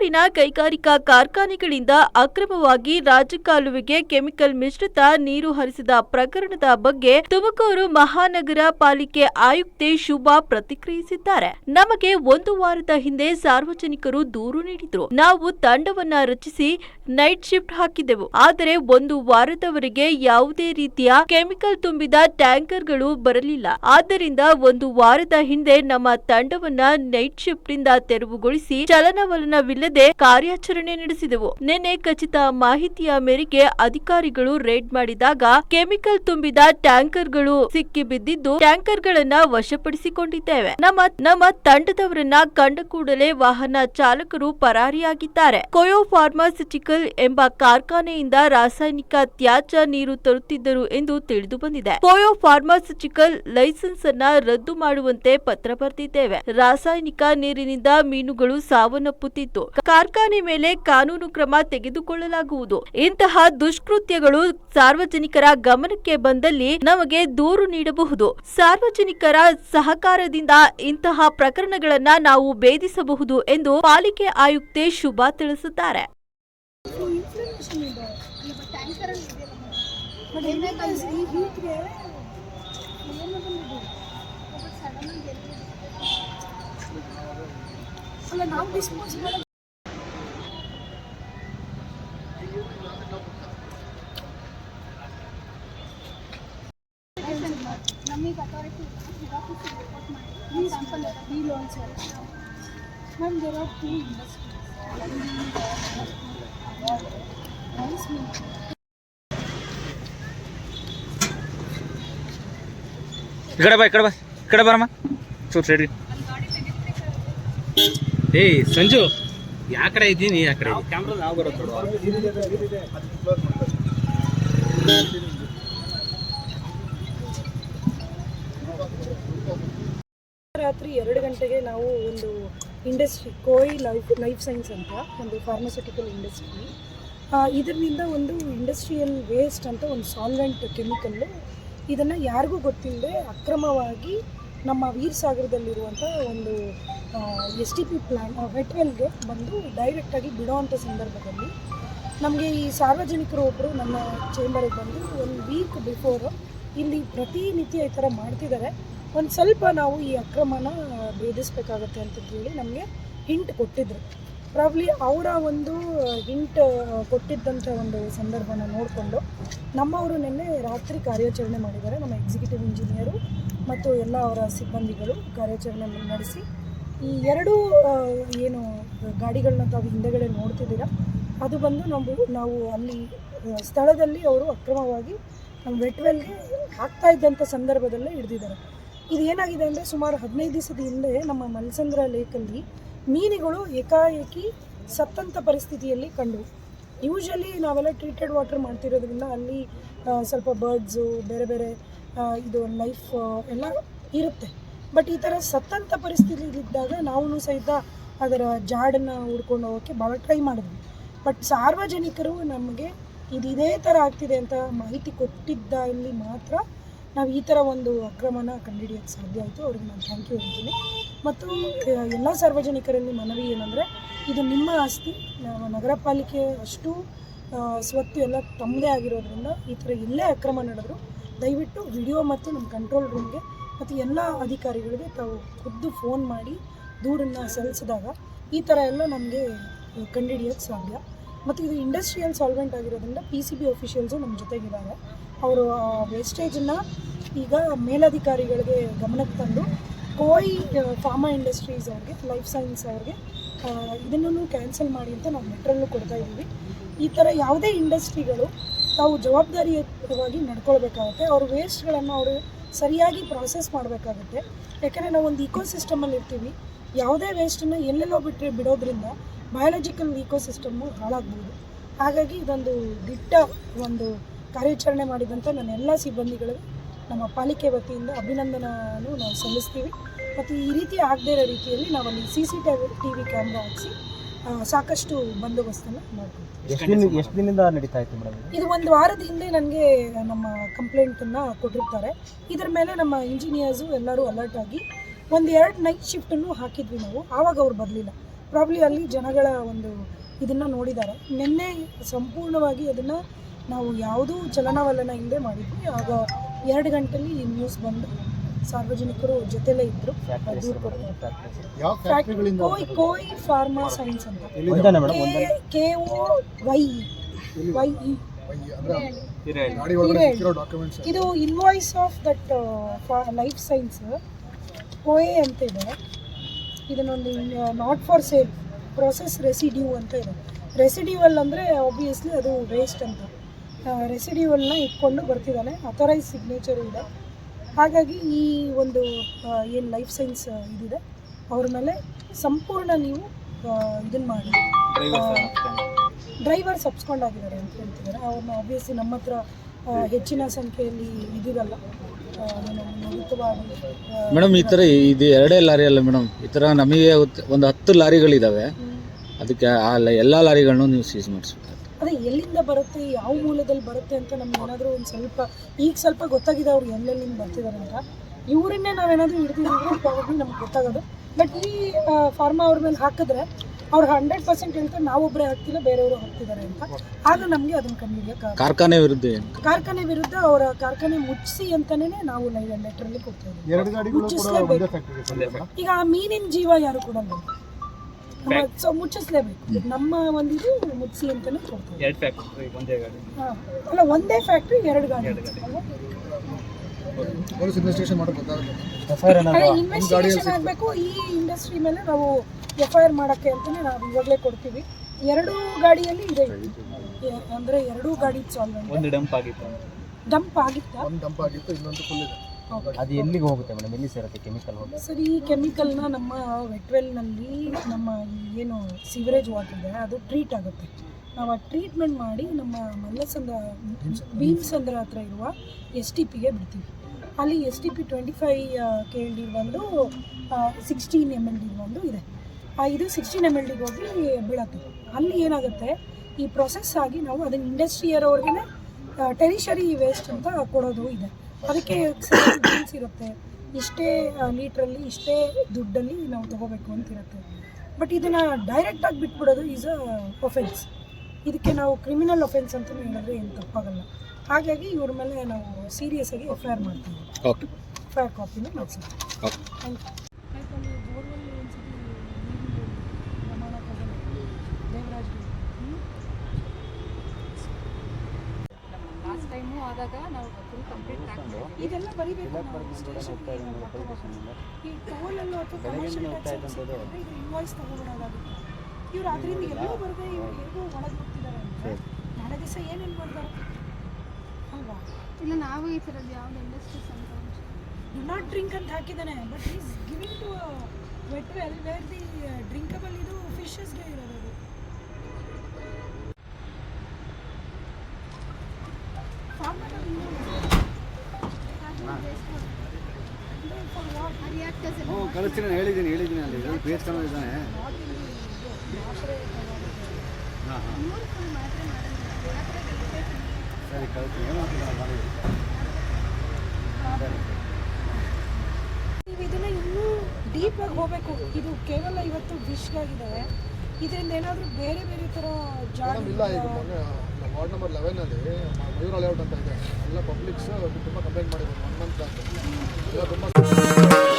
ತುಮಕೂರಿನ ಕೈಗಾರಿಕಾ ಕಾರ್ಖಾನೆಗಳಿಂದ ಅಕ್ರಮವಾಗಿ ರಾಜಕಾಲುವೆಗೆ ಕೆಮಿಕಲ್ ಮಿಶ್ರಿತ ನೀರು ಹರಿಸಿದ ಪ್ರಕರಣದ ಬಗ್ಗೆ ತುಮಕೂರು ಮಹಾನಗರ ಪಾಲಿಕೆ ಆಯುಕ್ತೆ ಶುಭಾ ಪ್ರತಿಕ್ರಿಯಿಸಿದ್ದಾರೆ. ನಮಗೆ ಒಂದು ವಾರದ ಹಿಂದೆ ಸಾರ್ವಜನಿಕರು ದೂರು ನೀಡಿದ್ರು. ನಾವು ತಂಡವನ್ನ ರಚಿಸಿ ನೈಟ್ ಶಿಫ್ಟ್ ಹಾಕಿದೆವು. ಆದರೆ ಒಂದು ವಾರದವರೆಗೆ ಯಾವುದೇ ರೀತಿಯ ಕೆಮಿಕಲ್ ತುಂಬಿದ ಟ್ಯಾಂಕರ್ಗಳು ಬರಲಿಲ್ಲ. ಆದ್ದರಿಂದ ಒಂದು ವಾರದ ಹಿಂದೆ ನಮ್ಮ ತಂಡವನ್ನ ನೈಟ್ ಶಿಫ್ಟ್ ಇಂದ ತೆರವುಗೊಳಿಸಿ ಚಲನವಲನವಿಲ್ಲದೆ ಕಾರ್ಯಾಚರಣೆ ನಡೆಸಿದೆವು. ನಿನ್ನೆ ಖಚಿತ ಮಾಹಿತಿಯ ಮೇರೆಗೆ ಅಧಿಕಾರಿಗಳು ರೇಡ್ ಮಾಡಿದಾಗ ಕೆಮಿಕಲ್ ತುಂಬಿದ ಟ್ಯಾಂಕರ್ಗಳು ಸಿಕ್ಕಿ ಬಿದ್ದಿದ್ದು ಟ್ಯಾಂಕರ್ಗಳನ್ನ ವಶಪಡಿಸಿಕೊಂಡಿದ್ದೇವೆ. ನಮ್ಮ ನಮ್ಮ ತಂಡದವರನ್ನ ಕಂಡ ಕೂಡಲೇ ವಾಹನ ಚಾಲಕರು ಪರಾರಿಯಾಗಿದ್ದಾರೆ. ಕೊಯೋ ಫಾರ್ಮಾಸ್ಯುಟಿಕಲ್ ಎಂಬ ಕಾರ್ಖಾನೆಯಿಂದ ರಾಸಾಯನಿಕ ತ್ಯಾಜ್ಯ ನೀರು ತರುತ್ತಿದ್ದರು ಎಂದು ತಿಳಿದು ಬಂದಿದೆ. ಕೊಯೋ ಫಾರ್ಮಾಸ್ಯುಟಿಕಲ್ ಲೈಸೆನ್ಸ್ ಅನ್ನ ರದ್ದು ಮಾಡುವಂತೆ ಪತ್ರ ಬರೆದಿದ್ದೇವೆ. ರಾಸಾಯನಿಕ ನೀರಿನಿಂದ ಮೀನುಗಳು ಸಾವನ್ನಪ್ಪುತ್ತಿತ್ತು. ಕಾರ್ಖಾನೆ ಮೇಲೆ ಕಾನೂನು ಕ್ರಮ ತೆಗೆದುಕೊಳ್ಳಲಾಗುವುದು. ಇಂತಹ ದುಷ್ಕೃತ್ಯಗಳು ಸಾರ್ವಜನಿಕರ ಗಮನಕ್ಕೆ ಬಂದಲ್ಲಿ ನಮಗೆ ದೂರು ನೀಡಬಹುದು. ಸಾರ್ವಜನಿಕರ ಸಹಕಾರದಿಂದ ಇಂತಹ ಪ್ರಕರಣಗಳನ್ನ ನಾವು ಭೇದಿಸಬಹುದು ಎಂದು ಪಾಲಿಕೆ ಆಯುಕ್ತೆ ಶುಭಾ ತಿಳಿಸುತ್ತಾರೆ ಅಲ್ಲ, ನಾವು ಡಿಸ್ಪೋಸ್ ಸ್ಯಾಂಪಲ್ ಈ loans ma'am there are two industries ಈ ಕಡೆ ಬಾ, ಈ ಕಡೆ ಬಾ, ಈ ಕಡೆ ಬರಮ್ಮ. ಚೂರು ಸೈಡ್ಗೆ ಏಯ್ ಸಂಜು, ಯಾ ಕಡೆ ಇದ್ದೀನಿ ಆ ಕಡೆ ಕ್ಯಾಮ್ರಾ ನಾವು ಬರೋದು ನಾವು ಒಂದು industry Koi life life science ಅಂತ ಒಂದು ಫಾರ್ಮಸ್ಯೂಟಿಕಲ್ ಇಂಡಸ್ಟ್ರಿ ಇದರಿಂದ ಒಂದು ಇಂಡಸ್ಟ್ರಿಯಲ್ ವೇಸ್ಟ್ ಅಂತ ಒಂದು ಸಾಲ್ವೆಂಟ್ ಕೆಮಿಕಲ್ಲು ಇದನ್ನು ಯಾರಿಗೂ ಗೊತ್ತಿಲ್ಲದೆ ಅಕ್ರಮವಾಗಿ ನಮ್ಮ ವೀರ್ ಸಾಗರದಲ್ಲಿರುವಂಥ ಒಂದು ಎಸ್ ಟಿ ಪಿ ಪ್ಲಾನ್ ವೆಟ್ವೆಲ್ಗೆ ಬಂದು ಡೈರೆಕ್ಟಾಗಿ ಬಿಡೋವಂಥ ಸಂದರ್ಭದಲ್ಲಿ ನಮಗೆ ಈ ಸಾರ್ವಜನಿಕರು ಒಬ್ಬರು ನಮ್ಮ ಚೇಂಬರಿಗೆ ಬಂದು ಒಂದು ವೀಕ್ ಬಿಫೋರು ಇಲ್ಲಿ ಪ್ರತಿನಿತ್ಯ ಈ ಥರ ಮಾಡ್ತಿದ್ದಾರೆ. ಒಂದು ಸ್ವಲ್ಪ ನಾವು ಈ ಅಕ್ರಮನ ಭೇದಿಸಬೇಕಾಗತ್ತೆ ಅಂತ ಹೇಳಿ ನಮಗೆ ಹಿಂಟ್ ಕೊಟ್ಟಿದ್ರು. ಪ್ರಾಬ್ಲಿ ಅವರ ಒಂದು ಹಿಂಟ್ ಕೊಟ್ಟಿದ್ದಂಥ ಒಂದು ಸಂದರ್ಭನ ನೋಡಿಕೊಂಡು ನಮ್ಮವರು ನಿನ್ನೆ ರಾತ್ರಿ ಕಾರ್ಯಾಚರಣೆ ಮಾಡಿದ್ದಾರೆ. ನಮ್ಮ ಎಕ್ಸಿಕ್ಯೂಟಿವ್ ಇಂಜಿನಿಯರು ಮತ್ತು ಎಲ್ಲ ಅವರ ಸಿಬ್ಬಂದಿಗಳು ಕಾರ್ಯಾಚರಣೆ ನಡೆಸಿ ಈ ಎರಡು ಏನು ಗಾಡಿಗಳನ್ನ ತಾವು ಹಿಂದೆಗಡೆ ನೋಡ್ತಿದ್ದೀರಾ, ಅದು ಬಂದು ನಾವು ನಾವು ಅಲ್ಲಿ ಸ್ಥಳದಲ್ಲಿ ಅವರು ಅಕ್ರಮವಾಗಿ ನಮ್ಮ ವೆಟ್ವೆಲ್ಗೆ ಹಾಕ್ತಾ ಇದ್ದಂಥ ಸಂದರ್ಭದಲ್ಲೇ ಹಿಡಿದಿದ್ದಾರೆ. ಇದು ಏನಾಗಿದೆ ಅಂದರೆ ಸುಮಾರು ಹದಿನೈದು ದಿವಸದ ಹಿಂದೆ ನಮ್ಮ ಮಲ್ಸಂದ್ರ ಲೇಕಲ್ಲಿ ಮೀನುಗಳು ಏಕಾಏಕಿ ಸತ್ತಂಥ ಪರಿಸ್ಥಿತಿಯಲ್ಲಿ ಕಂಡು. ಯೂಶಲಿ ನಾವೆಲ್ಲ ಟ್ರೀಟೆಡ್ ವಾಟರ್ ಮಾಡ್ತಿರೋದ್ರಿಂದ ಅಲ್ಲಿ ಸ್ವಲ್ಪ ಬರ್ಡ್ಸು ಬೇರೆ ಬೇರೆ ಇದು ಲೈಫ್ ಎಲ್ಲ ಇರುತ್ತೆ. ಬಟ್ ಈ ಥರ ಸತ್ತಂಥ ಪರಿಸ್ಥಿತಿಲಿದ್ದಾಗ ನಾವು ಸಹಿತ ಅದರ ಜಾಡನ್ನು ಹುಡ್ಕೊಂಡು ಹೋಗೋಕ್ಕೆ ಭಾಳ ಟ್ರೈ ಮಾಡಿದ್ವಿ. ಬಟ್ ಸಾರ್ವಜನಿಕರು ನಮಗೆ ಇದು ಇದೇ ಥರ ಆಗ್ತಿದೆ ಅಂತ ಮಾಹಿತಿ ಕೊಟ್ಟಿದ್ದ ಇಲ್ಲಿ ಮಾತ್ರ ನಾವು ಈ ಥರ ಒಂದು ಅಕ್ರಮನ ಕಂಡುಹಿಡಿಯೋಕ್ಕೆ ಸಾಧ್ಯ ಆಯಿತು. ಅವ್ರಿಗೆ ನಾನು ಥ್ಯಾಂಕ್ ಯು ಹೇಳ್ತೀನಿ. ಮತ್ತು ಎಲ್ಲ ಸಾರ್ವಜನಿಕರಲ್ಲಿ ಮನವಿ ಏನಂದರೆ, ಇದು ನಿಮ್ಮ ಆಸ್ತಿ. ನಗರ ಪಾಲಿಕೆ ಅಷ್ಟು ಸ್ವತ್ತು ಎಲ್ಲ ತಮ್ಮದೇ ಆಗಿರೋದ್ರಿಂದ ಈ ಥರ ಎಲ್ಲೇ ಅಕ್ರಮ ನಡೆದ್ರು, ದಯವಿಟ್ಟು ವಿಡಿಯೋ ಮತ್ತು ನಮ್ಮ ಕಂಟ್ರೋಲ್ ರೂಮ್ಗೆ ಮತ್ತು ಎಲ್ಲ ಅಧಿಕಾರಿಗಳಿಗೆ ತಾವು ಖುದ್ದು ಫೋನ್ ಮಾಡಿ ದೂರನ್ನು ಸಲ್ಲಿಸಿದಾಗ ಈ ಥರ ಎಲ್ಲ ನಮಗೆ ಕಂಡುಹಿಡಿಯೋಕ್ಕೆ ಸಾಧ್ಯ. ಮತ್ತು ಇದು ಇಂಡಸ್ಟ್ರಿಯಲ್ ಸಾಲ್ವೆಂಟ್ ಆಗಿರೋದ್ರಿಂದ ಪಿ ಸಿ ಬಿ ಅಫಿಷಿಯಲ್ಸು ನಮ್ಮ ಜೊತೆಗಿದ್ದಾರೆ. ಅವರು ವೇಸ್ಟೇಜನ್ನು ಈಗ ಮೇಲಧಿಕಾರಿಗಳಿಗೆ ಗಮನಕ್ಕೆ ತಂದು ಕೋಯಿ ಫಾರ್ಮಾ ಇಂಡಸ್ಟ್ರೀಸ್ ಅವ್ರಿಗೆ ಲೈಫ್ ಸೈನ್ಸ್ ಅವ್ರಿಗೆ ಇದನ್ನು ಕ್ಯಾನ್ಸಲ್ ಮಾಡಿ ಅಂತ ನಾವು ಲೆಟ್ರಲ್ಲೂ ಕೊಡ್ತಾ ಇದ್ದೀವಿ. ಈ ಥರ ಯಾವುದೇ ಇಂಡಸ್ಟ್ರಿಗಳು ತಾವು ಜವಾಬ್ದಾರಿಯುತವಾಗಿ ನಡ್ಕೊಳ್ಬೇಕಾಗುತ್ತೆ. ಅವ್ರ ವೇಸ್ಟ್ಗಳನ್ನು ಅವರು ಸರಿಯಾಗಿ ಪ್ರಾಸೆಸ್ ಮಾಡಬೇಕಾಗುತ್ತೆ. ಯಾಕಂದರೆ ನಾವು ಒಂದು ಇಕೋಸಿಸ್ಟಮಲ್ಲಿ ಇರ್ತೀವಿ. ಯಾವುದೇ ವೇಸ್ಟನ್ನು ಎಲ್ಲೆಲ್ಲೋ ಬಿಟ್ಟರೆ ಬಿಡೋದ್ರಿಂದ ಬಯಾಲಜಿಕಲ್ ಇಕೋಸಿಸ್ಟಮ್ಮು ಹಾಳಾಗ್ಬೋದು. ಹಾಗಾಗಿ ಇದೊಂದು ದಿಟ್ಟ ಒಂದು ಕಾರ್ಯಾಚರಣೆ ಮಾಡಿದಂಥ ನನ್ನ ಎಲ್ಲ ಸಿಬ್ಬಂದಿಗಳಿಗೆ ನಮ್ಮ ಪಾಲಿಕೆ ವತಿಯಿಂದ ಅಭಿನಂದನೂ ನಾವು ಸಲ್ಲಿಸ್ತೀವಿ. ಮತ್ತು ಈ ರೀತಿ ಆಗದೇ ಇರೋ ರೀತಿಯಲ್ಲಿ ನಾವಲ್ಲಿ C C T V camera ಹಾಕಿಸಿ ಸಾಕಷ್ಟು ಬಂದೋಬಸ್ತನ್ನು ಮಾಡ್ಕೊಳ್ತೀವಿ. ಎಷ್ಟು ದಿನದಿಂದ ನಡೀತಾ ಇತ್ತು ಮೇಡಮ್ ಇದು? ಒಂದು ವಾರದ ಹಿಂದೆ ನನಗೆ ನಮ್ಮ ಕಂಪ್ಲೇಂಟನ್ನು ಕೊಟ್ಟಿರ್ತಾರೆ. ಇದರ ಮೇಲೆ ನಮ್ಮ ಇಂಜಿನಿಯರ್ಸು ಎಲ್ಲರೂ ಅಲರ್ಟ್ ಆಗಿ ಒಂದು ಎರಡು ನೈಟ್ ಶಿಫ್ಟನ್ನು ಹಾಕಿದ್ವಿ ನಾವು. ಆವಾಗ ಅವ್ರು ಬರಲಿಲ್ಲ. ಪ್ರಾಬ್ಲಿ ಅಲ್ಲಿ ಜನಗಳ ಒಂದು ಇದನ್ನು ನೋಡಿದ್ದಾರೆ. ನಿನ್ನೆ ಸಂಪೂರ್ಣವಾಗಿ ಅದನ್ನು ನಾವು ಯಾವುದೂ ಚಲನವಲನ ಇಲ್ಲದೆ ಮಾಡಿದ್ವಿ. ಆಗ ಎರಡು ಗಂಟೆಲಿ ಈ ನ್ಯೂಸ್ ಬಂದು ಸಾರ್ವಜನಿಕರು ಜೊತೆಲೇ ಇದ್ದರು ದೂರು ಕೊಟ್ಟರು ಯಾವ ಫ್ಯಾಕ್ಟ್ರಿಗಳಿಂದ ಕೋಯ್ ಕೋಯ್ ಫಾರ್ಮಾ ಸೈನ್ಸ್ ಅಂತ. K O Y Y E. ಇದು invoice of that life science Koye ಅಂತ ಇದೆ. ಇದನ್ನೊಂದು not for sale process residue ಅಂತ ಇದೆ. ರೆಸಿಡ್ಯೂವಲ್ ಅಂದರೆ ಆಬ್ವಿಯಸ್ಲಿ ಅದು ವೇಸ್ಟ್ ಅಂತ. ರೆಸಿಡ್ಯೂವಲ್ನ ಇಟ್ಕೊಂಡು ಬರ್ತಿದ್ದಾನೆ. ಅಥರೈಸ್ ಸಿಗ್ನೇಚರು ಇದೆ. ಹಾಗಾಗಿ ಈ ಒಂದು ಏನು ಲೈಫ್ ಸೈನ್ಸ್ ಇದಿದೆ. ಅವ್ರ ಮೇಲೆ ಸಂಪೂರ್ಣ ನೀವು ಇದನ್ನು ಮಾಡಿ. ಡ್ರೈವರ್ ಸಬ್ಸ್ಕೊಂಡಾಗಿದ್ದಾರೆ ಅಂತ ಹೇಳ್ತಿದ್ದಾರೆ. ಅವ್ರನ್ನ ಆಬ್ವಿಯಸ್ಲಿ ನಮ್ಮ ಹತ್ರ ಹೆಚ್ಚಿನ ಸಂಖ್ಯೆಯಲ್ಲಿ ಇದಿರಲ್ಲ. ಮೇಡಮ್ ಈ ಥರ ಇದು ಎರಡೇ ಲಾರಿ ಅಲ್ಲ ಮೇಡಮ್. ಈ ಥರ ನಮಗೆ ಗೊತ್ತ- ಒಂದು ಹತ್ತು ಲಾರಿಗಳಿದ್ದಾವೆ ಅದಕ್ಕೆ ಆ ಲ- ಎಲ್ಲ ಲಾರಿಗಳನ್ನು ನೀವು ಸೀಸ್ ಮಾಡಿಸ್ಬೇಕು. ಅದೇ ಎಲ್ಲಿಂದ ಬರುತ್ತೆ ಯಾವ ಮೂಲದಲ್ಲಿ ಬರುತ್ತೆ ಅಂತ ನಮ್ಗೆ ಏನಾದರೂ ಒಂದು ಸ್ವಲ್ಪ ಈಗ ಸ್ವಲ್ಪ ಗೊತ್ತಾಗಿದೆ ಅವ್ರು ಎಲ್ಲೆಲ್ಲಿಂದ ಬರ್ತಿದ್ದಾರೆ ಅಂತ. ಇವರನ್ನೇ ನಾವೇನಾದರೂ ಹಿಡ್ದಿದ್ರೆ ಪ್ರಾಬಬ್ಲಿ ನಮ್ಗೆ ಗೊತ್ತಾಗೋದು. ಬಟ್ ಈ ಫಾರ್ಮಾ ಅವ್ರ ಮೇಲೆ ಹಾಕಿದ್ರೆ ಅವ್ರು ಹಂಡ್ರೆಡ್ ಪರ್ಸೆಂಟ್ ಹೇಳ್ತಾರೆ ನಾವೊಬ್ಬರೇ ಹಾಕ್ತಿಲ್ಲ ಬೇರೆಯವರು ಹಾಕ್ತಿದ್ದಾರೆ ಅಂತ. ಆಗ ನಮಗೆ ಅದನ್ನು ಕಂಡುಹಿಡಿಯೋಕ್ಕಾಗ ಕಾರ್ಖಾನೆ ವಿರುದ್ಧ ಕಾರ್ಖಾನೆ ವಿರುದ್ಧ ಅವರ ಕಾರ್ಖಾನೆ ಮುಚ್ಚಿಸಿ ಅಂತಾನೆ ನಾವು ಲೈವ್ ಲೆಟರಲ್ಲಿ ಕೊಡ್ತಾ ಇದ್ದೀವಿ. ಎರಡು ಗಾಡಿಗಳು ಕೂಡ ಮುಚ್ಚಿಸ್ಲೇಬೇಕು. ಈಗ ಆ ಮೀನಿನ ಜೀವ ಯಾರು ಕೊಡಲ್ಲ? ಸೊ ಮುಚ್ಚಿಸ್ಲೇಬೇಕು. ನಮ್ಮ ಒಂದಿದು ಮುಚ್ಚಿಸಿ ಅಂತಾನೆ ಕೊಡ್ತೀವಿ. ಎರಡು ಫ್ಯಾಕ್ಟ್ರಿ ಒಂದೇ ಗಾಡಿ. ಹಾ. ಅಲ್ಲ ಒಂದೇ ಫ್ಯಾಕ್ಟ್ರಿ ಎರಡು ಗಾಡಿ? ಪೊಲೀಸ್ ಇನ್ವೆಸ್ಟಿಗೇಷನ್ ಗೊತ್ತಾಗುತ್ತೆ ಇನ್ವೆಸ್ಟಿಗೇಷನ್ ಆಗಬೇಕು. ಈ ಇಂಡಸ್ಟ್ರಿ ಮೇಲೆ ನಾವು ಎಫ್ ಐ ಆರ್ ಮಾಡೋಕ್ಕೆ ಅಂತಲೇ ನಾವು ಇವಾಗಲೇ ಕೊಡ್ತೀವಿ. ಎರಡು ಗಾಡಿಯಲ್ಲಿ ಇದೆ. ಅಂದರೆ ಎರಡೂ ಗಾಡಿ ಸಾಲ್ವೆಂಟ್ ಒಂದು ಡಂಪ್ ಆಗಿತ್ತು ಡಂಪ್ ಆಗಿತ್ತಾ? ಒಂದು ಡಂಪ್ ಆಗಿತ್ತು ಇನ್ನೊಂದು ಫುಲ್ ಇದೆ. ಅದು ಎಲ್ಲಿಗೆ ಹೋಗುತ್ತೆ ಮೇಡಮ್? ಎಲ್ಲಿ ಸೇರುತ್ತೆ ಕೆಮಿಕಲ್ ಹೋಗುತ್ತೆ ಸರ್ ಈ ಕೆಮಿಕಲ್ನ ನಮ್ಮ ವೆಟ್ವೆಲ್ನಲ್ಲಿ ನಮ್ಮ ಏನು ಸಿವರೇಜ್ ವಾಟರ್ ಇದೆ ಅದು ಟ್ರೀಟ್ ಆಗುತ್ತೆ. ನಾವು ಆ ಟ್ರೀಟ್ಮೆಂಟ್ ಮಾಡಿ ನಮ್ಮ ಮಲ್ಲಸಂದ್ರ ಭೀಮಸಂದ್ರ ಹತ್ರ ಇರುವ ಎಸ್ ಟಿ ಪಿಗೆ ಬಿಡ್ತೀವಿ. ಅಲ್ಲಿ S T P twenty five K L D ಒಂದು ಸಿಕ್ಸ್ಟೀನ್ ಎಂ ಎಲ್ ಡಿ ಒಂದು ಇದೆ. ಆ ಇದು ಸಿಕ್ಸ್ಟೀನ್ ಎಂ ಎಲ್ ಡಿಗೆ ಹೋಗಿ ಬೀಳತ್ತೆ. ಅಲ್ಲಿ ಏನಾಗುತ್ತೆ ಈ ಪ್ರೊಸೆಸ್ ಆಗಿ ನಾವು ಅದನ್ನ ಇಂಡಸ್ಟ್ರಿಯರವ್ರಿಗೆ ಟೆರಿಷರಿ ವೇಸ್ಟ್ ಅಂತ ಕೊಡೋದು ಇದೆ. ಅದಕ್ಕೆ ಎಕ್ಸ್ಪೀರಿಯನ್ಸ್ ಇರುತ್ತೆ. ಇಷ್ಟೇ ಲೀಟ್ರಲ್ಲಿ ಇಷ್ಟೇ ದುಡ್ಡಲ್ಲಿ ನಾವು ತಗೋಬೇಕು ಅಂತ ಇರುತ್ತೆ ಬಟ್ ಇದನ್ನು ಡೈರೆಕ್ಟಾಗಿ ಬಿಟ್ಬಿಡೋದು ಈಸ್ ಅ ಒಫೆನ್ಸ್ ಇದಕ್ಕೆ ನಾವು ಕ್ರಿಮಿನಲ್ ಒಫೆನ್ಸ್ ಅಂತ ಹೇಳಿದ್ರೆ ಏನು ತಪ್ಪಾಗಲ್ಲ. ಹಾಗಾಗಿ ಇವ್ರ ಮೇಲೆ ನಾವು ಸೀರಿಯಸ್ ಆಗಿ ಎಫ್ ಐ ಆರ್ ಮಾಡ್ತೀವಿ. ಎಫ್ ಐ ಆರ್ ಕಾಪಿನ ಮಾಡಿಸ್ತೀವಿ ಓಕೆ ಥ್ಯಾಂಕ್ ಯು ಆದಾಗ ನಾವು ಫುಲ್ ಕಂಪ್ಲೀಟ್ ಆಗ್ತದೆ. ಇದೆಲ್ಲ ಬರಿಬೇಕು ನಾವು. ಸ್ಟೇಷನ್ಗೆ ಈ ಟೋಲಲ್ಲೋ ಅಥವಾ ಕಮರ್ಷಿಯಲ್ ಟ್ಯಾಕ್ಸ್ ಇದು ಇನ್ವಾಯ್ಸ್ ತಗೊಬಿಡೋದಾಗುತ್ತೆ ಇವ್ರು ಅದರಿಂದ ಎಲ್ಲೋ ಬರದೆ ಇವ್ರು ಹೇಗೋ ಒಳಗೆ ಹೋಗ್ತಿದ್ದಾರೆ ಅಂದರೆ ನಾಳೆ ದಿವಸ ಏನೇನು ಮಾಡ್ತಾರೆ? ಅಲ್ವಾ? ಇಲ್ಲ ನಾವು ಈ ಥರದ್ದು ಯಾವ್ದು ಇಂಡಸ್ಟ್ರೀಸ್ ಅಂತ ಡು ನಾಟ್ ಡ್ರಿಂಕ್ ಅಂತ ಹಾಕಿದ್ದಾನೆ. But is giving to wet well where the drinkable ಇದು ಫಿಶಸ್ಗೆ ಇರೋದು ಅದು ಫಾರ್ಮಲ್ಲಿ ಇನ್ನೂ ರಿಯಾಕ್ಟರ್ಸ್ ನಾನು ಕಳಿಸ್ತೀನಿ ಹೇಳಿದ್ದೀನಿ ಹೇಳಿದ್ದೀನಿ ಅಲ್ಲಿ. ಇಲ್ಲಿ ಬೇಸ್ಕೊಂಡು ಇದ್ದಾನೆ. ಹಾಂ ಹಾಂ. ಸರಿ ಕಳಿಸ್ತೀನಿ. ಏನು ಮಾಡ್ತೀನಿ ಮಾಡಿ ನೀವು ಇದನ್ನ ಇನ್ನೂ ಡೀಪಾಗಿ ಹೋಗಬೇಕು. ಇದು ಕೇವಲ ಇವತ್ತು ವಿಶ್ಗಾಗಿದೆ ಇದರಿಂದ ಏನಾದರೂ ಬೇರೆ ಬೇರೆ ಥರ ಜಾಗ ಇಲ್ಲ ಇದು ಮೊನ್ನೆ ವಾರ್ಡ್ ನಂಬರ್ ಲೆವೆನಲ್ಲಿ ಮಯೂರ ಲೇಔಟ್ ಅಂತ ಇದೆ. ಎಲ್ಲ ಪಬ್ಲಿಕ್ಸ್ ತುಂಬ ಕಂಪ್ಲೇಂಟ್ ಮಾಡಿದ್ರು. ಒನ್ ಮಂತ್ ಅಂತ ತುಂಬ